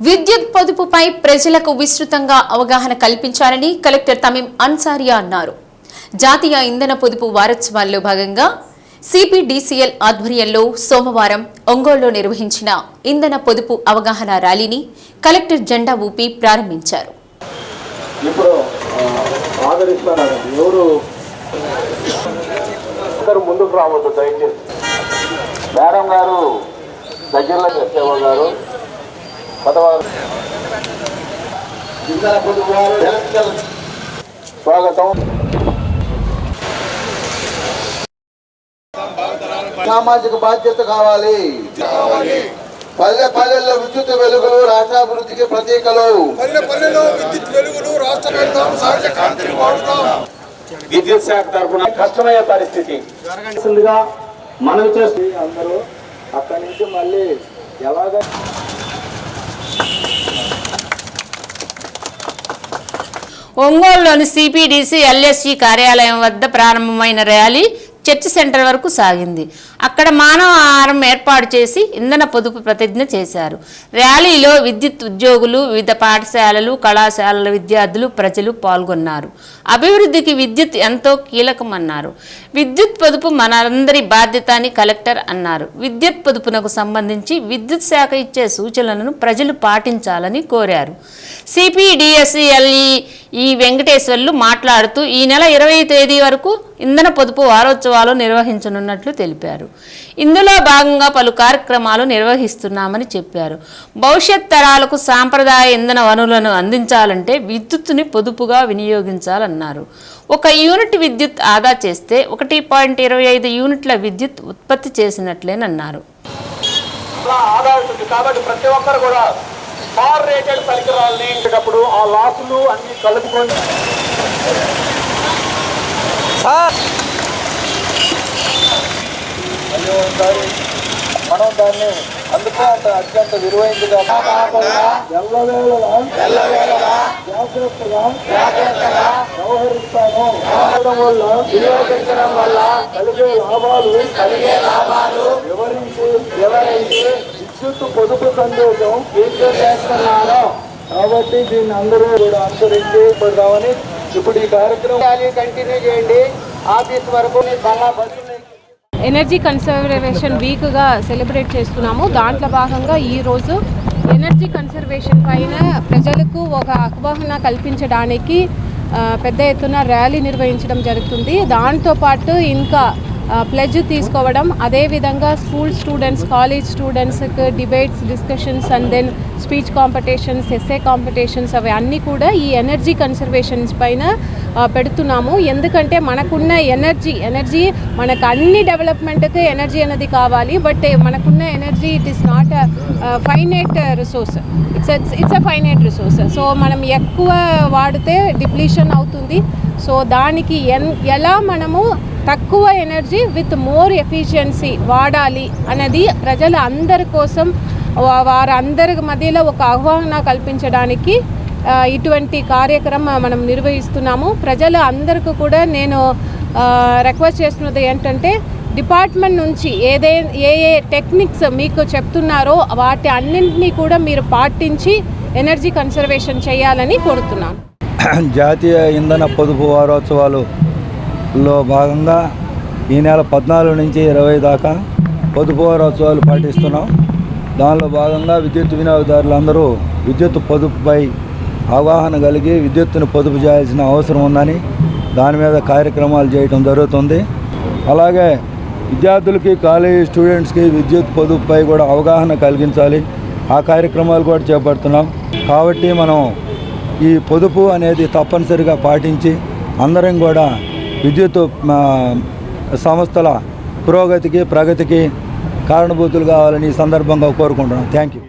విద్యుత్ పొదుపుపై ప్రజలకు విస్తృతంగా అవగాహన కల్పించాలని కలెక్టర్ తమీం అన్సారియా అన్నారు. జాతీయ ఇంధన పొదుపు వారోత్సవాల్లో భాగంగా సిపిడిసిఎల్ ఆధ్వర్యంలో సోమవారం ఒంగోలులో నిర్వహించిన ఇంధన పొదుపు అవగాహన ర్యాలీని కలెక్టర్ జెండా ఊపి ప్రారంభించారు. ఇప్పుడు ఎవరు? ముందుకు రావద్దు దయచేసి. మేడం గారు దగ్గరలో చెప్పేవాళ్ళు పదవారు. స్వాగతం. సామాజిక బాధ్యత కావాలి. పల్లె పల్లెల్లో విద్యుత్ వెలుగులు రాష్ట్రాభివృద్ధికి ప్రతీకలు. పల్లె పల్లెలో విద్యుత్ వెలుగులు రాష్ట్ర పెడతాం సహజ కాంతిని వాడుతాం. విద్యుత్ శాఖ తరఫున కష్టమయ్యే పరిస్థితి. జరగాల్సిందిగా మనవి చేస్తుంది అందరూ అక్కడి నుంచి మళ్ళీ ఎలాగ ఒంగోలులోని సిపిడిసి ఎల్ఎస్సి కార్యాలయం వద్ద ప్రారంభమైన ర్యాలీ చర్చ్ సెంటర్ వరకు సాగింది. అక్కడ మానవ ఆహారం ఏర్పాటు చేసి ఇంధన పొదుపు ప్రతిజ్ఞ చేశారు. ర్యాలీలో విద్యుత్ ఉద్యోగులు వివిధ పాఠశాలలు కళాశాలల విద్యార్థులు ప్రజలు పాల్గొన్నారు. అభివృద్ధికి విద్యుత్ ఎంతో కీలకమన్నారు. విద్యుత్ పొదుపు మనందరి బాధ్యత అని కలెక్టర్ అన్నారు. విద్యుత్ పొదుపునకు సంబంధించి విద్యుత్ శాఖ ఇచ్చే సూచనలను ప్రజలు పాటించాలని కోరారు. సిపిడిఎస్ఈఎల్ఈ ఈ వెంకటేశ్వర్లు మాట్లాడుతూ ఈ నెల ఇరవై తేదీ వరకు ఇంధన పొదుపు వారోత్సవాలు నిర్వహించనున్నట్లు తెలిపారు. ఇందులో భాగంగా పలు కార్యక్రమాలు నిర్వహిస్తున్నామని చెప్పారు. భవిష్యత్ తరాలకు సాంప్రదాయ ఇంధన వనరులను అందించాలంటే విద్యుత్తుని పొదుపుగా వినియోగించాలన్నారు. ఒక యూనిట్ విద్యుత్ ఆదా చేస్తే ఒకటి పాయింట్ ఇరవై ఐదు యూనిట్ల విద్యుత్ ఉత్పత్తి చేసినట్లేనన్నారు. ఆదా అవుతుంది. కాబట్టి ప్రతి ఒక్కరు కూడా రేటెడ్ పరికరాలని ఆ లాసులు అన్ని కలుపుకొని మళ్ళీ ఒకసారి మనం దాన్ని అందుకే అంత అత్యంత విలువైంది కాకుండా వ్యవహరిస్తాను వల్ల వినియోగించడం వల్ల కలిగే లాభాలు కలిగే లాభాలు వివరించి వివరించి విద్యుత్ పొదుపు సందేశం చేస్తున్నాను కాబట్టి దీన్ని అందరూ కూడా అనుసరించి పడదామని ఇప్పుడు ఈ కార్యక్రమం కంటిన్యూ చేయండి. ఆఫీస్ వరకు మళ్ళా ఎనర్జీ కన్సర్వేషన్ వీక్గా సెలబ్రేట్ చేస్తున్నాము. దాంట్లో భాగంగా ఈరోజు ఎనర్జీ కన్సర్వేషన్ పైన ప్రజలకు ఒక అవగాహన కల్పించడానికి పెద్ద ఎత్తున ర్యాలీ నిర్వహించడం జరుగుతుంది. దాంతోపాటు ఇంకా ప్లెజ్ తీసుకోవడం. అదేవిధంగా స్కూల్ స్టూడెంట్స్ కాలేజ్ స్టూడెంట్స్కి debates discussions and then speech competitions essay competitions అవి అన్నీ కూడా ఈ ఎనర్జీ కన్సర్వేషన్స్ పైన పెడుతున్నాము. ఎందుకంటే మనకున్న ఎనర్జీ ఎనర్జీ మనకు అన్ని డెవలప్మెంట్కి ఎనర్జీ అనేది కావాలి. బట్ మనకున్న energy it is not finite resource it's it's a finite resource so మనం ఎక్కువ వాడితే డిప్లీషన్ అవుతుంది. సో దానికి ఎన్ ఎలా మనము తక్కువ ఎనర్జీ విత్ మోర్ ఎఫిషియన్సీ వాడాలి అన్నది ప్రజల అందరి కోసం వారందరి మధ్యలో ఒక ఆహ్వాన కల్పించడానికి ఇటువంటి కార్యక్రమం మనం నిర్వహిస్తున్నాము. ప్రజల అందరికీ కూడా నేను రిక్వెస్ట్ చేస్తున్నది ఏంటంటే డిపార్ట్మెంట్ నుంచి ఏదే ఏ ఏ టెక్నిక్స్ మీకు చెప్తున్నారో వాటి అన్నింటినీ కూడా మీరు పాటించి ఎనర్జీ కన్సర్వేషన్ చేయాలని కోరుతున్నాను. జాతీయ ఇంధన పొదుపు లో భాగంగా ఈ నెల పద్నాలుగు నుంచి ఇరవై దాకా పొదుపు వారోత్సవాలు పాటిస్తున్నాం. దానిలో భాగంగా విద్యుత్ వినియోగదారులందరూ విద్యుత్ పొదుపుపై అవగాహన కలిగి విద్యుత్తును పొదుపు చేయాల్సిన అవసరం ఉందని దాని మీద కార్యక్రమాలు చేయటం జరుగుతుంది. అలాగే విద్యార్థులకి కాలేజీ స్టూడెంట్స్కి విద్యుత్ పొదుపుపై కూడా అవగాహన కలిగించాలి. ఆ కార్యక్రమాలు కూడా చేపడుతున్నాం. కాబట్టి మనం ఈ పొదుపు అనేది తప్పనిసరిగా పాటించి అందరం కూడా విద్యుత్ సంస్థల పురోగతికి ప్రగతికి కారణభూతులు కావాలని ఈ సందర్భంగా కోరుకుంటున్నాం థ్యాంక్ యూ